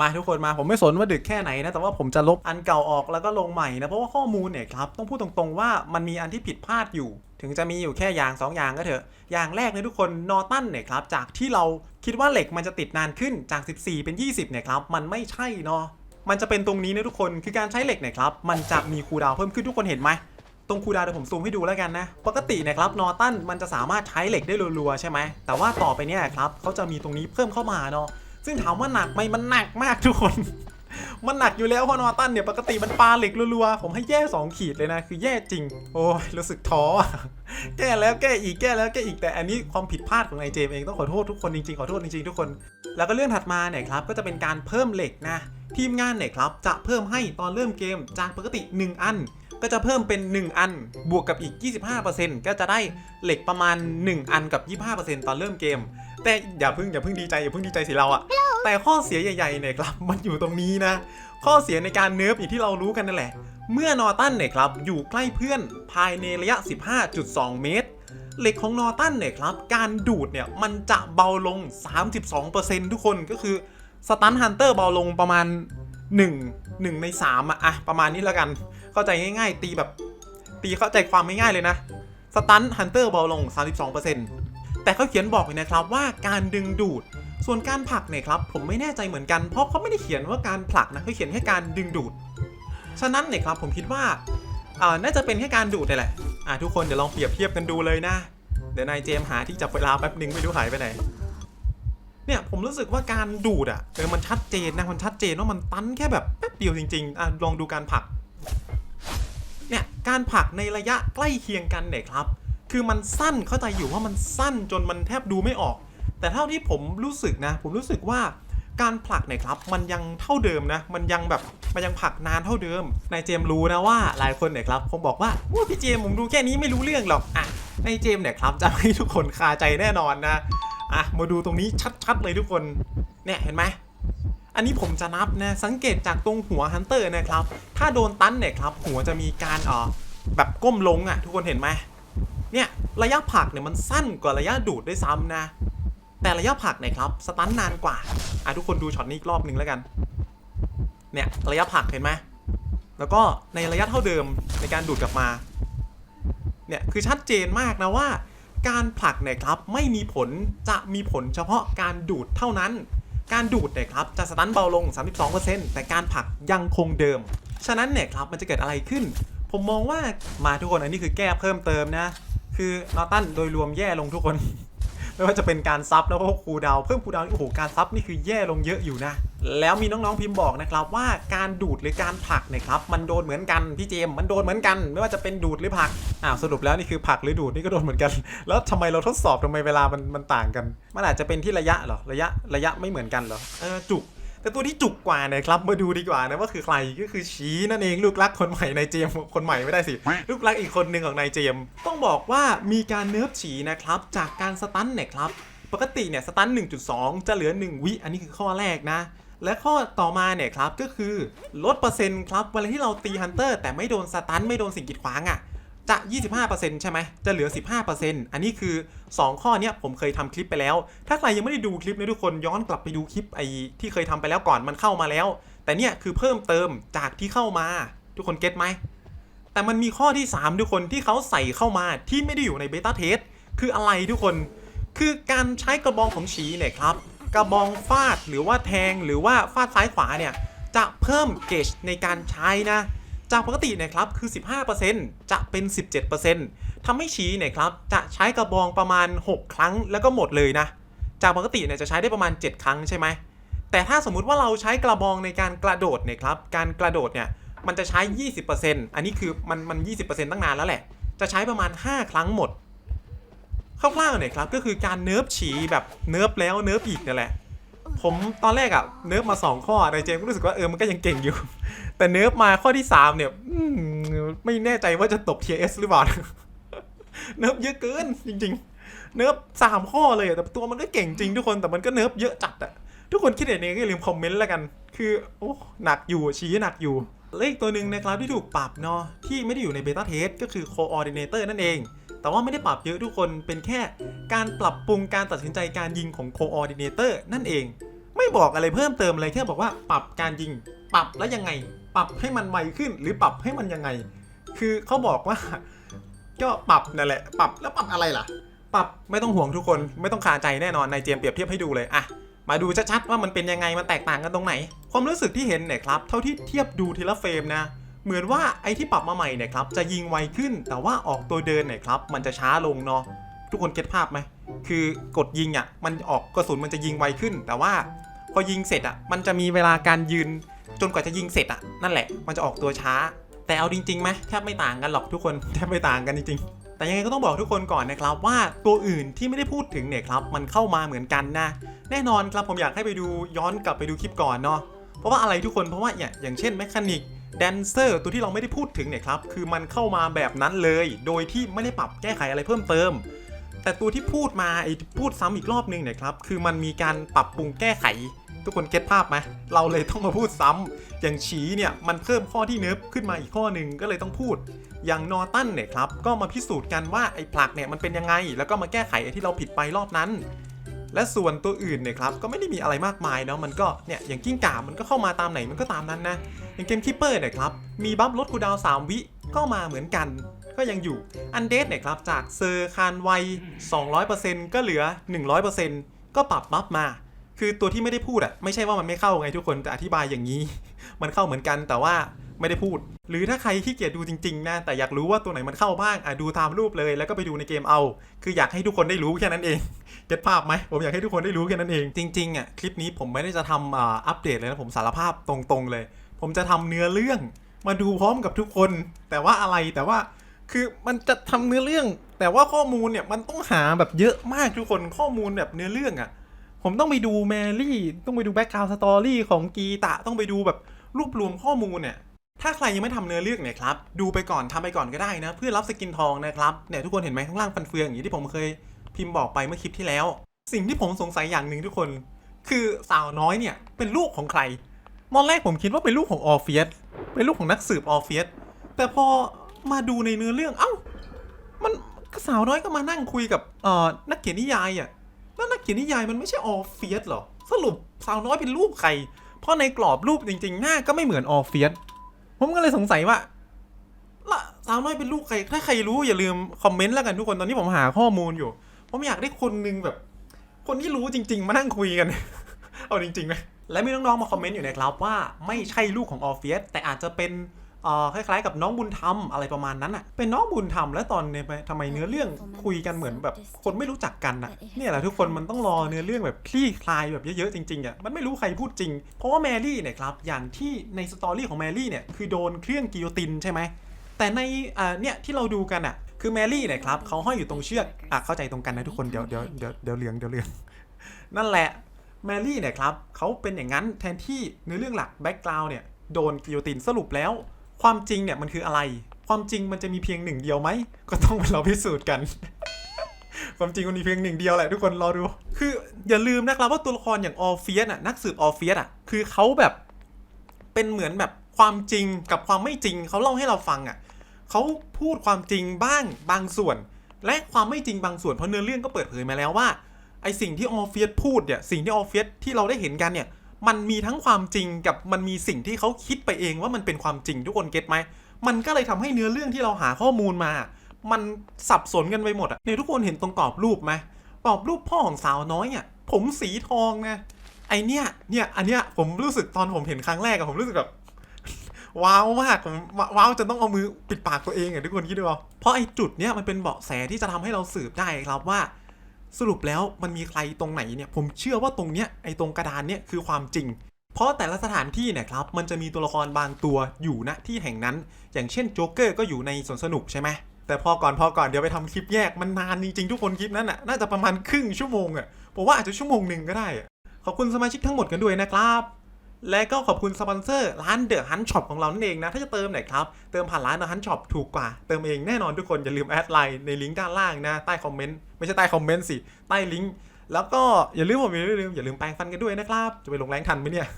มาทุกคนมาผมไม่สนว่าดึกแค่ไหนนะแต่ว่าผมจะลบอันเก่าออกแล้วก็ลงใหม่นะเพราะว่าข้อมูลเนี่ยครับต้องพูดตรงๆว่ามันมีอันที่ผิดพลาดอยู่ ถึงจะมีอยู่แค่อย่างสองอย่างก็เถอะอย่างแรกเนี่ยทุกคนนอตันเนี่ยครับจากที่เราคิดว่าเหล็กมันจะติดนานขึ้นจาก 14 เป็น 20เนี่ยครับมันไม่ใช่เนาะมันจะเป็นตรงนี้นะทุกคนคือการใช้เหล็กเนี่ยครับมันจะมีคูดาวเพิ่มขึ้นทุกคนเห็นไหมตรงคูดาวเดี๋ยวผมซูมให้ดูแล้วกันนะ ปกติเนะครับนอตันมันจะสามารถใช้เหล็กได้รัวๆใช่ไหมแต่ว่าต่อไปเนี่ยครับเขาจะมีตรงนี้เพิ่มเข้ามาเนาะ ซึ่งถามว่าหนักไหมมันหนักมากทุกคน มันหนักอยู่แล้วเพราะนอตันเนี่ยปกติมันปาเหล็กรัวๆ ผมให้แย่ 2 ขีดเลยนะ คือแย่จริง โอ้ยรู้สึกท้อ แก้แล้วแก้อีกแก้แล้วแก้อีกแต่อันนี้ความผิดพลาดของนายเจมเองต้องขอโทษทุกคนจริงๆขอโทษจริงๆทุกคน แล้วก็เรื่องถัดมาเนี่ยครับก็จะเป็นการเพิ่มเหล็กนะ ทีมงานเนี่ยครับจะเพิ่มให้ตอนเริ่มเกมจากปกติ 1 อันก็จะเพิ่มเป็น 1 อันบวกกับอีก 25%ก็จะได้เหล็กประมาณ 1 อันกับ 25%ตอนเริ่มเกม แต่อย่าเพิ่งอย่าเพิ่งดีใจอย่าเพิ่งดีใจสิเราอะแต่ข้อเสียใหญ่ๆเนี่ยครับมันอยู่ตรงนี้นะ ข้อเสียในการเนิร์ฟอย่างที่เรารู้กันนั่นแหละ เมื่อนอตันเนี่ยครับอยู่ใกล้เพื่อนภายในระยะ 15.2 เมตร เหล็กของนอตันเนี่ยครับการดูดเนี่ยมันจะเบาลง 32%ทุกคนก็คือสตันฮันเตอร์เบาลงประมาณ 1 1 ใน 3อะอะประมาณนี้แล้วกัน เข้าใจง่ายๆ ตีแบบ ตีเข้าใจความง่ายๆเลยนะ สตันฮันเตอร์เบาลง 32% แต่เขาเขียนบอกเลยนะครับว่าการดึงดูด ส่วนการผลักเนี่ยครับผมไม่แน่ใจเหมือนกันเพราะเขาไม่ได้เขียนว่าการผลักนะเขาเขียนแค่การดึงดูด ฉะนั้นเนี่ยครับผมคิดว่าอ่าน่าจะเป็นแค่การดูดนี่แหละอ่าทุกคนเดี๋ยวลองเปรียบเทียบกันดูเลยนะ เดี๋ยวนายเจมส์หาที่จับเวลาแป๊บหนึ่งไม่รู้หายไปไหนเนี่ยผมรู้สึกว่าการดูดอะเออมันชัดเจนนะมันชัดเจนว่ามันตันแค่แบบแป๊บเดียวจริงๆอะลองดูการผลัก เนี่ยการผลักในระยะใกล้เคียงกันเนี่ยครับ คือมันสั้นเข้าใจอยู่ว่ามันสั้นจนมันแทบดูไม่ออก แต่เท่าที่ผมรู้สึกนะ ผมรู้สึกว่าการผลักเนี่ยครับ มันยังเท่าเดิมนะ มันยังแบบมันยังผลักนานเท่าเดิมนายเจมรู้นะว่าหลายคนเนี่ยครับคงบอกว่าโอ้พี่เจมผมดูแค่นี้ไม่รู้เรื่องหรอกอะนายเจมเนี่ยครับจะให้ทุกคนคาใจแน่นอนนะอะมาดูตรงนี้ชัดๆเลยทุกคนเนี่ยเห็นไหมอันนี้ผมจะนับนะสังเกตจากตรงหัวฮันเตอร์นะครับ ถ้าโดนตันเนี่ยครับหัวจะมีการเอ่อแบบก้มลงอะ ทุกคนเห็นไหม เนี่ยระยะผลักเนี่ยมันสั้นกว่าระยะดูดด้วยซ้ำนะ แต่ระยะผลักเนี่ยครับสตันนานกว่าอะทุกคนดูช็อตนี้อีกรอบหนึ่งแล้วกัน เนี่ยระยะผลักเห็นไหมแล้วก็ในระยะเท่าเดิมในการดูดกลับมา เนี่ยคือชัดเจนมากนะว่า การผลักเนี่ยครับไม่มีผลจะมีผลเฉพาะการดูดเท่านั้น การดูดเนี่ยครับจะสตันเบาลง 32%แต่การผลักยังคงเดิม ฉะนั้นเนี่ยครับมันจะเกิดอะไรขึ้น ผมมองว่ามาทุกคนอันนี้คือแก้เพิ่มเติมนะ คือนอตันโดยรวมแย่ลงทุกคน ไม่ว่าจะเป็นการซับแล้วก็คูดาวเพิ่มคูดาวนี่โอ้โหการซับนี่คือแย่ลงเยอะอยู่นะ แล้วมีน้องๆพิมพ์บอกนะครับว่าการดูดหรือการผลักเนี่ยครับมันโดนเหมือนกันพี่เจมมันโดนเหมือนกัน ไม่ว่าจะเป็นดูดหรือผลักอ้าวสรุปแล้วนี่คือผลักหรือดูดนี่ก็โดนเหมือนกัน แล้วทำไมเราทดสอบทำไมเวลามันมันต่างกัน มันอาจจะเป็นที่ระยะเหรอระยะระยะไม่เหมือนกันเหรอเออจุก แต่ตัวที่จุกกว่าเนี่ยครับมาดูดีกว่านะว่าคือใครก็คือชีนั่นเองลูกรักคนใหม่ในเจมส์คนใหม่ไม่ได้สิ ลูกรักอีกคนหนึ่งของนายเจมส์ต้องบอกว่ามีการเนิร์ฟฉีนะครับ จากการสตันเนี่ยครับปกติเนี่ยสตัน 1.2 จะเหลือ 1 วิ อันนี้คือข้อแรกนะ และข้อต่อมาเนี่ยครับก็คือลดเปอร์เซ็นต์ครับเวลาที่เราตีฮันเตอร์แต่ไม่โดนสตันไม่โดนสิ่งกีดขวางอะ่ะ จะ 25%ใช่ไหมจะเหลือ 15%อันนี้คือ 2 ข้อเนี้ยผมเคยทำคลิปไปแล้ว ถ้าใครยังไม่ได้ดูคลิปนะทุกคนย้อนกลับไปดูคลิปไอ้ที่เคยทำไปแล้วก่อนมันเข้ามาแล้ว แต่เนี่ยคือเพิ่มเติมจากที่เข้ามา ทุกคนเก็ตไหมแต่มันมีข้อที่ 3 ทุกคนที่เขาใส่เข้ามาที่ไม่ได้อยู่ในเบต้าเทสคืออะไรทุกคน คือการใช้กระบองของฉีเนี่ยครับ กระบองฟาดหรือว่าแทงหรือว่าฟาดซ้ายขวาเนี่ยจะเพิ่มเกจในการใช้นะ จากปกติเนี่ยครับคือ 15%จะเป็น 17%ทำให้ฉีเนี่ยครับจะใช้กระบองประมาณ 6 ครั้งแล้วก็หมดเลยนะ จากปกติเนี่ยจะใช้ได้ประมาณ 7 ครั้งใช่ไหม แต่ถ้าสมมุติว่าเราใช้กระบองในการกระโดดเนี่ยครับ การกระโดดเนี่ยมันจะใช้ 20%อันนี้คือมันมัน 20%ตั้งนานแล้วแหละ จะใช้ประมาณ 5 ครั้งหมดคร่าวๆเนี่ยครับก็คือการเนิร์ฟฉีแบบเนิร์ฟแล้วเนิร์ฟอีกนั่นแหละ ผมตอนแรกอะเนิร์ฟมา 2 ข้อในเจมก็รู้สึกว่าเออมันก็ยังเก่งอยู่ แต่เนิร์ฟมาข้อที่ 3 เนี่ยไม่แน่ใจว่าจะตก TS หรือเปล่า เนิร์ฟเยอะเกินจริง ๆ เนิร์ฟสามข้อเลยแต่ตัวมันก็เก่งจริงทุกคนแต่มันก็เนิร์ฟเยอะจัดอะทุกคนคิดเห็นเองก็อย่าลืมคอมเมนต์แล้วกัน คือโอ้หนักอยู่ชี้หนักอยู่และอีกตัวหนึ่งนะครับที่ถูกปรับเนาะที่ไม่ได้อยู่ในเบต้าเทสก็คือ Coordinator นั่นเอง แต่ว่าไม่ได้ปรับเยอะทุกคนเป็นแค่การปรับปรุงการตัดสินใจการยิงของ Coordinator นั่นเอง ไม่บอกอะไรเพิ่มเติมเลยแค่บอกว่าปรับการยิง ปรับแล้วยังไง ปรับให้มันไวขึ้นหรือปรับให้มันยังไง คือเขาบอกว่าก็ปรับนั่นแหละ ปรับแล้วปรับอะไรล่ะ ปรับไม่ต้องห่วงทุกคนไม่ต้องคาใจแน่นอนในเจมเปรียบเทียบให้ดูเลยอะมาดูชัดๆว่ามันเป็นยังไงมันแตกต่างกันตรงไหน ความรู้สึกที่เห็นเนี่ยครับ เท่าที่เทียบดูทีละเฟรมนะ เหมือนว่าไอ้ที่ปรับมาใหม่เนี่ยครับจะยิงไวขึ้น แต่ว่าออกตัวเดินเนี่ยครับมันจะช้าลงเนาะทุกคนเก็ตภาพไหมคือกดยิงอะมันออกกระสุนมันจะยิงไวขึ้น แต่ว่าพอยิงเสร็จอะมันจะมีเวลาการยืน จนกว่าจะยิงเสร็จอะนั่นแหละมันจะออกตัวช้า แต่เอาจริงๆไหมแทบไม่ต่างกันหรอกทุกคนแทบไม่ต่างกันจริงๆแต่ยังไงก็ต้องบอกทุกคนก่อนนะครับว่าตัวอื่นที่ไม่ได้พูดถึงเนี่ยครับมันเข้ามาเหมือนกันนะแน่นอนครับผมอยากให้ไปดูย้อนกลับไปดูคลิปก่อนเนาะเพราะว่าอะไรทุกคนเพราะว่าเนี่ยอย่างเช่นแมคานิก แดนเซอร์ตัวที่เราไม่ได้พูดถึงเนี่ยครับ คือมันเข้ามาแบบนั้นเลย โดยที่ไม่ได้ปรับแก้ไขอะไรเพิ่มเติม แต่ตัวที่พูดมาไอ้พูดซ้ำอีกรอบนึงเนี่ยครับ คือมันมีการปรับปรุงแก้ไข ทุกคนเก็ตภาพไหมเราเลยต้องมาพูดซ้ำอย่างฉีเนี่ยมันเพิ่มข้อที่เนิร์ฟขึ้นมาอีกข้อหนึ่งก็เลยต้องพูด อย่างนอตันเนี่ยครับ ก็มาพิสูจน์กันว่าไอ้ผลักเนี่ยมันเป็นยังไง แล้วก็มาแก้ไขไอ้ที่เราผิดไปรอบนั้นและส่วนตัวอื่นเนี่ยครับก็ไม่ได้มีอะไรมากมายเนาะมันก็เนี่ยอย่างกิ้งก่ามันก็เข้ามาตามไหนมันก็ตามนั้นนะ อย่างเกมคิปเปอร์เนี่ยครับ มีบัฟลดคูดาว 3 วิก็มาเหมือนกัน ก็ยังอยู่อันเดสเนี่ยครับ จากเซอร์คานไว 200%ก็เหลือ 100%ก็ปรับบัฟมา คือตัวที่ไม่ได้พูดอะไม่ใช่ว่ามันไม่เข้าไงทุกคนแต่อธิบายอย่างนี้ มันเข้าเหมือนกันแต่ว่าไม่ได้พูด หรือถ้าใครขี้เกียจดูจริงๆนะแต่อยากรู้ว่าตัวไหนมันเข้าบ้างอะดูตามรูปเลย แล้วก็ไปดูในเกมเอา คืออยากให้ทุกคนได้รู้แค่นั้นเองเก็ตภาพไหมผมอยากให้ทุกคนได้รู้แค่นั้นเอง จริงๆอะคลิปนี้ผมไม่ได้จะทำอ่าอัปเดตเลยนะผมสารภาพตรงๆเลย ผมจะทำเนื้อเรื่องมาดูพร้อมกับทุกคน แต่ว่าอะไรแต่ว่าคือมันจะทำเนื้อเรื่อง แต่ว่าข้อมูลเนี่ยมันต้องหาแบบเยอะมากทุกคนข้อมูลแบบเนื้อเรื่องอะ ผมต้องไปดูแมรี่ ต้องไปดูแบ็กกราวด์สตอรี่ของกีตะต้องไปดูแบบรวบรวมข้อมูลเนี่ยถ้าใครยังไม่ทำเนื้อเรื่องเนี่ยครับ ดูไปก่อนทำไปก่อนก็ได้นะ เพื่อรับสกินทองนะครับเนี่ยทุกคนเห็นไหมข้างล่างฟันเฟืองอย่างนี้ที่ผมเคยพิมพ์บอกไปเมื่อคลิปที่แล้ว สิ่งที่ผมสงสัยอย่างหนึ่งทุกคน คือสาวน้อยเนี่ยเป็นลูกของใคร ตอนแรกผมคิดว่าเป็นลูกของออร์เฟียสเป็นลูกของนักสืบออร์เฟียสแต่พอมาดูในเนื้อเรื่องเอ้า มันสาวน้อยก็มานั่งคุยกับเอ่อนักเขียนนิยายอะแล้วนักเขียนนิยายมันไม่ใช่ออร์เฟียสหรอสรุปสาวน้อยเป็นรูปใคร เพราะในกรอบรูปจริง ๆ หน้าก็ไม่เหมือนออร์เฟียสผมก็เลยสงสัยว่าละสาวน้อยเป็นลูกใคร ถ้าใครรู้อย่าลืมคอมเมนต์แล้วกันทุกคนตอนนี้ผมหาข้อมูลอยู่ผมอยากได้คนนึงแบบ คนที่รู้จริง ๆ มานั่งคุยกัน เอาจริงๆไหม และมีน้องๆมาคอมเมนต์อยู่นะครับว่าไม่ใช่ลูกของออร์เฟียสแต่อาจจะเป็นคล้ายๆกับน้องบุญธรรมอะไรประมาณนั้นอะ เป็นน้องบุญธรรมแล้วตอนเนี่ยทำไมเนื้อเรื่องคุยกันเหมือนแบบคนไม่รู้จักกันอะเนี่ยแหละทุกคนมันต้องรอเนื้อเรื่องแบบคลี่คลายแบบเยอะๆจริงๆอะมันไม่รู้ใครพูดจริง เพราะว่าแมรี่เนี่ยครับอย่างที่ในสตอรี่ของแมรี่เนี่ยคือโดนเครื่องกิโยตินใช่ไหมแต่ในเนี่ยที่เราดูกันอะคือแมรี่เนี่ยครับเขาห้อยอยู่ตรงเชือกอะเข้าใจตรงกันนะทุกคนเดี๋ยวเดี๋ยวเดี๋ยวเดี๋ยวเหลืองเดี๋ยวเหลืองนั่นแหละ แมรี่เนี่ยครับเขาเป็นอย่างนั้นแทนที่เนื้อเรื่องหลักแบ็กกราวน์เนี่ยโดนกิโยตินสรุปแล้ว ความจริงเนี่ยมันคืออะไร ความจริงมันจะมีเพียงหนึ่งเดียวไหม ก็ต้องไปเราพิสูจน์กัน ความจริงมันมีเพียงหนึ่งเดียวแหละทุกคนรอดู คืออย่าลืมนะครับว่าตัวละครอย่างออร์เฟียสอะนักสืบออร์เฟียสอะคือเขาแบบเป็นเหมือนแบบความจริงกับความไม่จริงเขาเล่าให้เราฟังอะเขาพูดความจริงบ้างบางส่วน และความไม่จริงบางส่วนเพราะเนื้อเรื่องก็เปิดเผยมาแล้วว่า ไอสิ่งที่ออร์เฟียสพูดเนี่ยสิ่งที่ออร์เฟียสที่เราได้เห็นกันเนี่ยมันมีทั้งความจริงกับมันมีสิ่งที่เขาคิดไปเองว่ามันเป็นความจริงทุกคนเก็ตไหมมันก็เลยทำให้เนื้อเรื่องที่เราหาข้อมูลมา มันสับสนกันไปหมดอะเนี่ยทุกคนเห็นตรงกรอบรูปไหมกรอบรูปพ่อของสาวน้อยอะผมสีทองนะไอเนี่ยเนี่ยอันเนี้ยผมรู้สึกตอนผมเห็นครั้งแรกอะผมรู้สึกแบบว้าวมากผมว้าวจนต้องเอามือปิดปากตัวเองอะทุกคนคิดดูเอาเพราะไอจุดเนี้ยมันเป็นเบาะแสที่จะทำให้เราสืบได้ครับว่า สรุปแล้วมันมีใครตรงไหนเนี่ยผมเชื่อว่าตรงเนี้ยไอ้ตรงกระดานเนี่ยคือความจริง เพราะแต่ละสถานที่เนี่ยครับมันจะมีตัวละครบางตัวอยู่ณที่แห่งนั้น อย่างเช่นโจ๊กเกอร์ก็อยู่ในสวนสนุกใช่ไหมแต่พอก่อนพอก่อนเดี๋ยวไปทำคลิปแยกมันนานจริงๆทุกคนคลิปนั้นน่ะน่าจะประมาณครึ่งชั่วโมงอะผมว่าอาจจะชั่วโมงหนึ่งก็ได้ ขอบคุณสมาชิกทั้งหมดกันด้วยนะครับ และก็ขอบคุณสปอนเซอร์ร้านเดอะฮันช็อปของเรานั่นเองนะ ถ้าจะเติมไหนครับ เติมผ่านร้านเดอะฮันช็อปถูกกว่า เติมเองแน่นอนทุกคน อย่าลืมแอดไลน์ในลิงก์ด้านล่างนะ ใต้คอมเมนต์ ไม่ใช่ใต้คอมเมนต์สิ ใต้ลิงก์ แล้วก็อย่าลืมผมอย่าลืมอย่าลืมแปรงฟันกันด้วยนะครับ จะไปลงแรงทันไหมเนี่ย